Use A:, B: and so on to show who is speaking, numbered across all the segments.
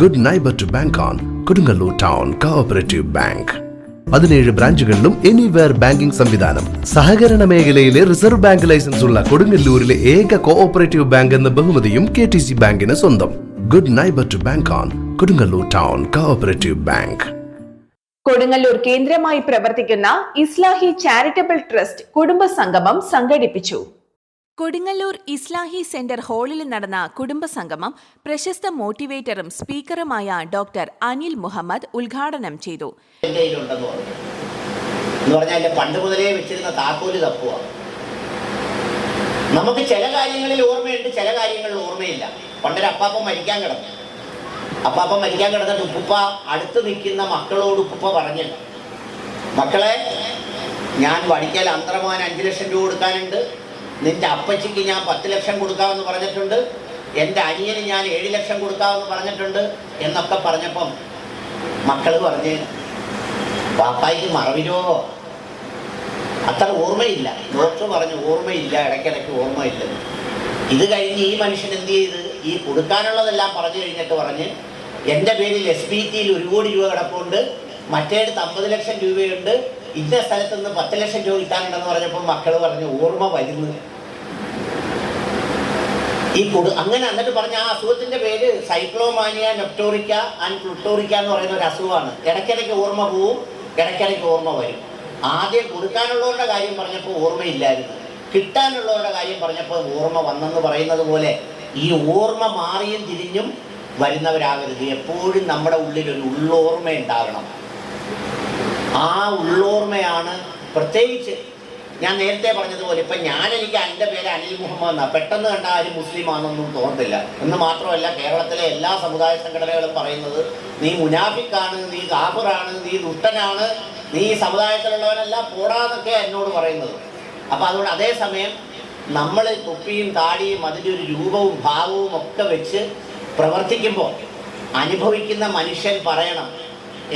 A: Good neighbour to bank on Kodungallur town cooperative bank പതിനേഴ് ബ്രാഞ്ചുകളിലും anywhere banking സംവിധാനം. സഹകരണ മേഖലയിലെ റിസർവ് ബാങ്ക് ലൈസൻസ് ഉള്ള കൊടുങ്ങല്ലൂരിലെ ഏക കോഓപ്പറേറ്റീവ് ബാങ്ക് എന്ന ബഹുമതിയും കെ ടി സി ബാങ്കിന് സ്വന്തം. Good neighbour to bank on Kodungallur town cooperative bank
B: Kodungallur കേന്ദ്രമായി പ്രവർത്തിക്കുന്ന ഇസ്ലാഹി ചാരിറ്റബിൾ ട്രസ്റ്റ് കുടുംബ സംഗമം സംഘടിപ്പിച്ചു.
C: കൊടുങ്ങല്ലൂർ ഇസ്ലാഹി സെന്റർ ഹാളിൽ നടന്ന കുടുംബസംഗമം പ്രശസ്ത മോട്ടിവേറ്ററും സ്പീക്കറുമായ ഡോക്ടർ അനിൽ മുഹമ്മദ് ഉദ്ഘാടനം ചെയ്തു.
D: പണ്ട് മുതലേ വെച്ചിരുന്ന താക്കോൽ തപ്പുക നമുക്ക് ചില കാര്യങ്ങളിൽ ഓർമ്മയുണ്ട് ചില കാര്യങ്ങളിൽ ഓർമ്മയില്ല. പണ്ടൊരു അപ്പാപ്പ മരിക്കാൻ കിടന്നു. അപ്പാപ്പ മരിക്കാൻ കിടന്നിട്ട് ഉപ്പുപ്പ അടുത്ത് നിൽക്കുന്ന മക്കളോട് ഉപ്പുപ്പ പറഞ്ഞില്ല. മക്കളെ ഞാൻ വടിക്കൽ അന്തർമാൻ അഞ്ച് ലക്ഷം രൂപ കൊടുക്കാനുണ്ട്. നിന്റെ അപ്പച്ചിക്ക് ഞാൻ പത്ത് ലക്ഷം കൊടുക്കാമെന്ന് പറഞ്ഞിട്ടുണ്ട്. എന്റെ അനിയന് ഞാൻ ഏഴ് ലക്ഷം കൊടുക്കാമെന്ന് പറഞ്ഞിട്ടുണ്ട് എന്നൊക്കെ പറഞ്ഞപ്പം മക്കൾ പറഞ്ഞ് പാപ്പായ്ക്ക് മറവിലോ അത്ര ഓർമ്മയില്ല. ഡോക്ടർ പറഞ്ഞു ഓർമ്മയില്ല ഇടയ്ക്കിടയ്ക്ക് ഓർമ്മയില്ല. ഇത് കഴിഞ്ഞ് ഈ മനുഷ്യൻ എന്ത് ചെയ്ത് ഈ കൊടുക്കാനുള്ളതെല്ലാം പറഞ്ഞു കഴിഞ്ഞിട്ട് പറഞ്ഞ് എന്റെ പേരിൽ എസ് ബി ടിയിൽ ഒരു കോടി രൂപ കിടപ്പുണ്ട് മറ്റേടത്ത് അമ്പത് ലക്ഷം രൂപയുണ്ട് ഇന്ന സ്ഥലത്ത് നിന്ന് പത്ത് ലക്ഷം രൂപ കിട്ടാനുണ്ടെന്ന് പറഞ്ഞപ്പോൾ മക്കൾ പറഞ്ഞു ഓർമ്മ വരുന്നു. ഈ കൊടു അങ്ങനെ എന്നിട്ട് പറഞ്ഞ ആ അസുഖത്തിന്റെ പേര് സൈക്ലോമാനിയ നെപ്റ്റോറിക്ക ആൻഡ് പ്ലുട്ടോറിക്ക എന്ന് പറയുന്ന ഒരു അസുഖമാണ്. ഇടയ്ക്കിടയ്ക്ക് ഓർമ്മ പോവും ഇടയ്ക്കിടയ്ക്ക് ഓർമ്മ വരും. ആദ്യം കൊടുക്കാനുള്ളവരുടെ കാര്യം പറഞ്ഞപ്പോൾ ഓർമ്മയില്ലായിരുന്നു. കിട്ടാനുള്ളവരുടെ കാര്യം പറഞ്ഞപ്പോൾ ഓർമ്മ വന്നെന്ന് പറയുന്നത് പോലെ ഈ ഓർമ്മ മാറിയും തിരിഞ്ഞും വരുന്നവരാകരുത്. എപ്പോഴും നമ്മുടെ ഉള്ളിൽ ഒരു ഉള്ളോർമ്മ ഉണ്ടാകണം ആ ഉള്ളോർമ്മയാണ് പ്രത്യേകിച്ച് ഞാൻ നേരത്തെ പറഞ്ഞതുപോലെ ഇപ്പം ഞാൻ എനിക്ക് എന്റെ പേര് അനിൽ മുഹമ്മദ് എന്നാണ് പെട്ടെന്ന് കണ്ട ആര് മുസ്ലിം ആണെന്നൊന്നും തോന്നത്തില്ല. എന്ന് മാത്രമല്ല കേരളത്തിലെ എല്ലാ സമുദായ സംഘടനകളും പറയുന്നത് നീ മുനാഫിക്കാണ് നീ ഗാഫുറാണ് നീ ദുഷ്ടനാണ് നീ ഈ സമുദായത്തിലുള്ളവനെല്ലാം പോടാന്നൊക്കെ എന്നോട് പറയുന്നത്. അപ്പം അതുകൊണ്ട് അതേസമയം നമ്മൾ തൊപ്പിയും താടിയും അതിന്റെ ഒരു രൂപവും ഭാവവും ഒക്കെ വെച്ച് പ്രവർത്തിക്കുമ്പോൾ അനുഭവിക്കുന്ന മനുഷ്യൻ പറയണം.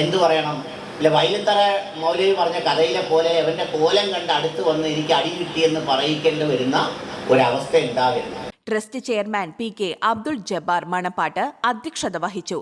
D: എന്തു പറയണം? ഇല്ല വൈലത്തറ മൗലവി പറഞ്ഞ കഥയിലെ പോലെ അവന്റെ കോലം കണ്ട് അടുത്ത് വന്ന് എനിക്ക് അടി കിട്ടിയെന്ന് പറയിക്കേണ്ടി വരുന്ന ഒരവസ്ഥ ഉണ്ടാകരുത്.
C: Trust chairman P K Abdul Jabbar Manappat അധ്യക്ഷത വഹിച്ചു.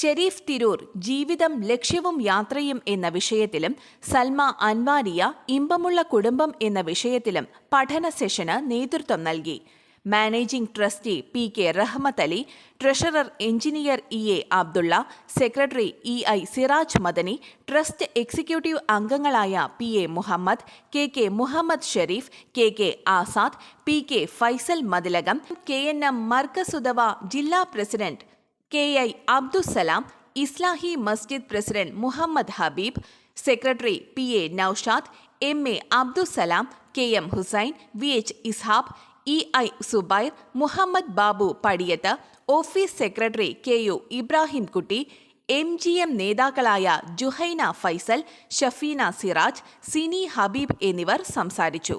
C: ഷെരീഫ് തിരൂർ ജീവിതം ലക്ഷ്യവും യാത്രയും എന്ന വിഷയത്തിലും സൽമ അൻവാരിയ ഇമ്പമുള്ള കുടുംബം എന്ന വിഷയത്തിലും പഠന സെഷന് നേതൃത്വം നൽകി. Managing trustee P K Rahmath Ali treasurer engineer E A Abdulla secretary E I Siraj Madani trust executive അംഗങ്ങളായ P A Muhammad K K Muhammad Sharif K K Azad P K Faisal Mathilakam K N M Markazudawa ജില്ലാ president K I Abdussalam Islahi Masjid president Muhammad Habeeb secretary P A Noushad M A Abdussalam K M Hussain V H Ishab E I Zubair Muhammad Babu Padiyath office secretary K U Ibrahim Kutty M G M നേതാക്കളായ ജുഹൈന ഫൈസൽ ഷഫീന സിറാജ് സിനി ഹബീബ് എന്നിവർ സംസാരിച്ചു.